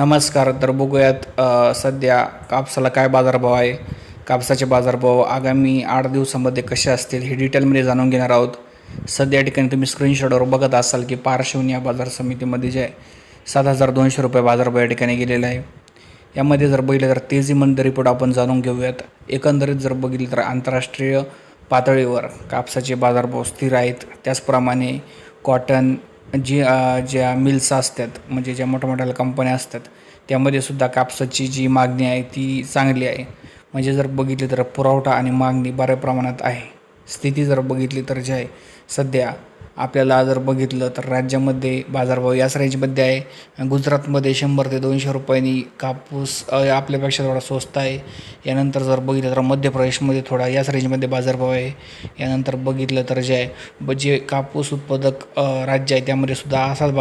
नमस्कार तर बघूयात सध्या कापसाला काय बाजारभाव आहे? कापसाचे बाजारभाव आगामी आठ दिवसामध्ये कसे असतील हे डिटेलमध्ये जाणून घेणार आहोत. सध्या या ठिकाणी तुम्ही स्क्रीनशॉटवर बघत असाल की पार्श्वनी या बाजार समितीमध्ये जे सात हजार दोनशे रुपये बाजारभाव या ठिकाणी गेलेला आहे. यामध्ये जर बघितलं तर तेजीमंद रिपोर्ट आपण जाणून घेऊयात. एकंदरीत जर बघितलं तर आंतरराष्ट्रीय पातळीवर कापसाचे बाजारभाव स्थिर आहेत. त्याचप्रमाणे कॉटन जी ज्या मिल्स असतात म्हणजे ज्या मोठ्या मोठ्या कंपन्या असतात त्यामध्ये सुद्धा कापसाची जी मागणी आहे ती चांगली आहे. म्हणजे जर बघितली तर पुरवठा आणि मागणी बऱ्या प्रमाणात आहे. स्थिती जर बघितली तर जे आहे सध्या आपल्याला जर बघितलं तर राज्यामध्ये बाजारभाव याच रेंजमध्ये आहे. गुजरातमध्ये शंभर ते दोनशे रुपयांनी कापूस आपल्यापेक्षा थोडा स्वस्त आहे. यानंतर जर बघितलं तर मध्य प्रदेशमध्ये थोडा याच रेंजमध्ये बाजारभाव आहे. यानंतर बघितलं तर जे आहे जे कापूस उत्पादक राज्य आहे त्यामध्ये सुद्धा असाच